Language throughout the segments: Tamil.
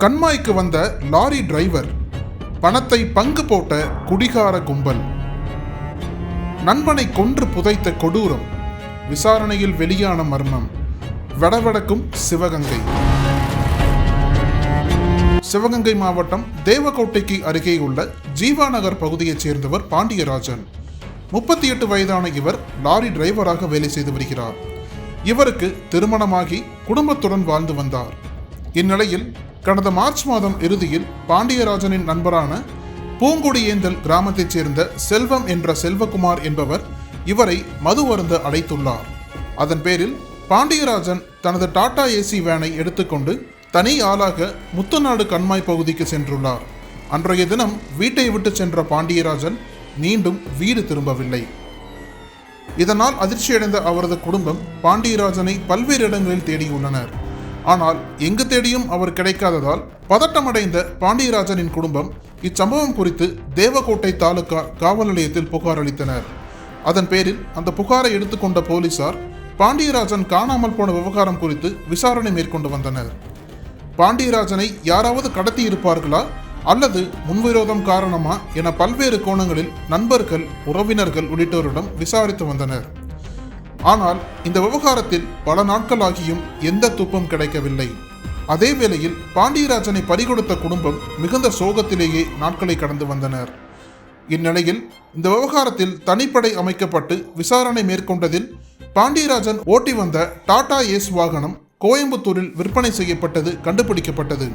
கண்மாய்க்கு வந்த லாரி டிரைவர் பணத்தை பங்கு போட்ட குடிகார கும்பல். நண்பனை கொன்று புதைத்த கொடூரம் விசாரணையில் வெளியான மர்மம். வடவடக்கும் சிவகங்கை. சிவகங்கை மாவட்டம் தேவக்கோட்டைக்கு அருகே உள்ள ஜீவா நகர் பகுதியைச் சேர்ந்தவர் பாண்டியராஜன். முப்பத்தி எட்டு வயதான இவர் லாரி டிரைவராக வேலை செய்து வருகிறார். இவருக்கு திருமணமாகி குடும்பத்துடன் வாழ்ந்து வந்தார். இந்நிலையில் கடந்த மார்ச் மாதம் இறுதியில் பாண்டியராஜனின் நண்பரான பூங்குடியேந்தல் கிராமத்தைச் சேர்ந்த செல்வம் என்ற செல்வகுமார் என்பவர் இவரை மது அருந்த அழைத்துள்ளார் அதன் பேரில் பாண்டியராஜன் தனது டாடா ஏசி வேனை எடுத்துக்கொண்டு தனி ஆளாக முத்துநாடு கண்மாய் பகுதிக்கு சென்றுள்ளார். அன்றைய தினம் வீட்டை விட்டு சென்ற பாண்டியராஜன் மீண்டும் வீடு திரும்பவில்லை. இதனால் அதிர்ச்சியடைந்த அவரது குடும்பம் பாண்டியராஜனை பல்வேறு இடங்களில் தேடியுள்ளனர். ஆனால் எங்கு தேடியும் அவர் கிடைக்காததால் பதட்டமடைந்த பாண்டியராஜனின் குடும்பம் இச்சம்பவம் குறித்து தேவகோட்டை தாலுகா காவல் நிலையத்தில் புகார் அளித்தனர். அதன் பேரில் அந்த புகாரை எடுத்துக்கொண்ட போலீசார் பாண்டியராஜன் காணாமல் போன விவகாரம் குறித்து விசாரணை மேற்கொண்டு வந்தனர். பாண்டியராஜனை யாராவது கடத்தி இருப்பார்களா அல்லது முன்விரோதம் காரணமா என பல்வேறு கோணங்களில் நண்பர்கள் உறவினர்கள் உள்ளிட்டோரிடம் விசாரித்து வந்தனர். ஆனால் இந்த விவகாரத்தில் பல நாட்களாகியும் எந்த துப்பும் கிடைக்கவில்லை. அதே வேளையில் பாண்டியராஜனை பறிகொடுத்த குடும்பம் மிகுந்த சோகத்திலேயே நாட்களை கடந்து வந்தனர். இந்நிலையில் இந்த விவகாரத்தில் தனிப்படை அமைக்கப்பட்டு விசாரணை மேற்கொண்டதில் பாண்டியராஜன் ஓட்டி வந்த டாடா ஏஸ் வாகனம் கோயம்புத்தூரில் விற்பனை செய்யப்பட்டது கண்டுபிடிக்கப்பட்டது.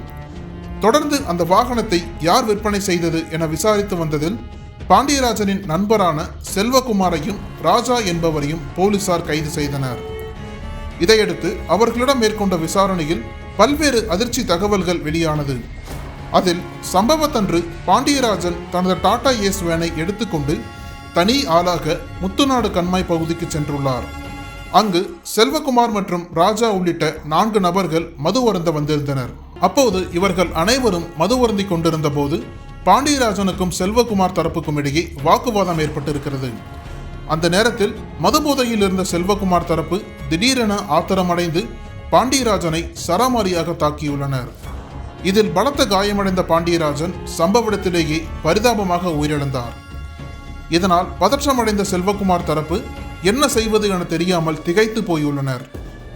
தொடர்ந்து அந்த வாகனத்தை யார் விற்பனை செய்தது என விசாரித்து வந்ததில் பாண்டியராஜனின் நண்பரான செல்வகுமாரையும் ராஜா என்பவரையும் போலீசார் கைது செய்தனர். இதையடுத்து அவர்களிடம் மேற்கொண்ட விசாரணையில் பல்வேறு அதிர்ச்சி தகவல்கள் வெளியானது. அதில் சம்பவத்தன்று பாண்டியராஜன் தனது டாடா ஏஸ் வேனை எடுத்துக்கொண்டு தனி ஆளாக முத்துநாடு கண்மாய் பகுதிக்கு சென்றுள்ளார். அங்கு செல்வகுமார் மற்றும் ராஜா உள்ளிட்ட நான்கு நபர்கள் மது அருந்த வந்திருந்தனர். அப்போது இவர்கள் அனைவரும் மது அருந்திக் கொண்டிருந்த போது பாண்டியராஜனுக்கும் செல்வகுமார் தரப்புக்கும் இடையே வாக்குவாதம் ஏற்பட்டிருக்கிறது. அந்த நேரத்தில் மதுபோதையில் இருந்த செல்வகுமார் தரப்பு திடீரென ஆத்திரமடைந்து பாண்டியராஜனை சராமாரியாக தாக்கியுள்ளனர். இதில் பலத்த காயமடைந்த பாண்டியராஜன் சம்பவ இடத்திலேயே பரிதாபமாக உயிரிழந்தார். இதனால் பதற்றமடைந்த செல்வகுமார் தரப்பு என்ன செய்வது என தெரியாமல் திகைத்து போயுள்ளனர்.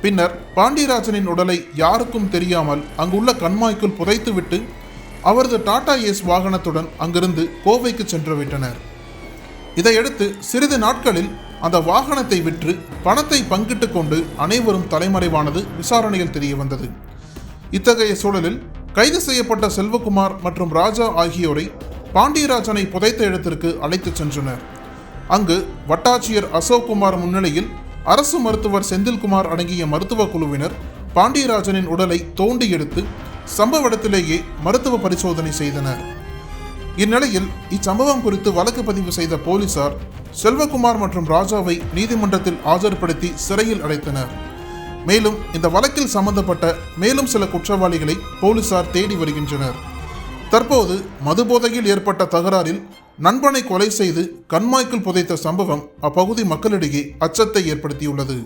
பின்னர் பாண்டியராஜனின் உடலை யாருக்கும் தெரியாமல் அங்குள்ள கண்மாய்க்குள் புதைத்துவிட்டு அவரது டாடா ஏஸ் வாகனத்துடன் அங்கிருந்து கோவைக்கு சென்று விட்டனர். இதையடுத்து சிறிது நாட்களில் அந்த வாகனத்தை விற்று பணத்தை பங்கிட்டு கொண்டு அனைவரும் தலைமறைவானது விசாரணையில் தெரிய வந்தது இத்தகைய சூழலில் கைது செய்யப்பட்ட செல்வகுமார் மற்றும் ராஜா ஆகியோரை பாண்டியராஜனை புதைத்த இடத்திற்கு அழைத்துச் சென்றனர். அங்கு வட்டாட்சியர் அசோக்குமார் முன்னிலையில் அரசு மருத்துவர் செந்தில்குமார் அடங்கிய மருத்துவ குழுவினர் பாண்டியராஜனின் உடலை தோண்டி எடுத்து சம்பவ இடத்திலேயே மருத்துவ பரிசோதனை செய்தனர். இந்நிலையில் இச்சம்பவம் குறித்து வழக்கு பதிவு செய்த போலீசார் செல்வகுமார் மற்றும் ராஜாவை நீதிமன்றத்தில் ஆஜர்படுத்தி சிறையில் அடைத்தனர். மேலும் இந்த வழக்கில் சம்பந்தப்பட்ட மேலும் சில குற்றவாளிகளை போலீசார் தேடி வருகின்றனர். தற்போது மதுபோதையில் ஏற்பட்ட தகராறில் நண்பனை கொலை செய்து கண்மாய்க்குள் புதைத்த சம்பவம் அப்பகுதி மக்களிடையே அச்சத்தை ஏற்படுத்தியுள்ளது.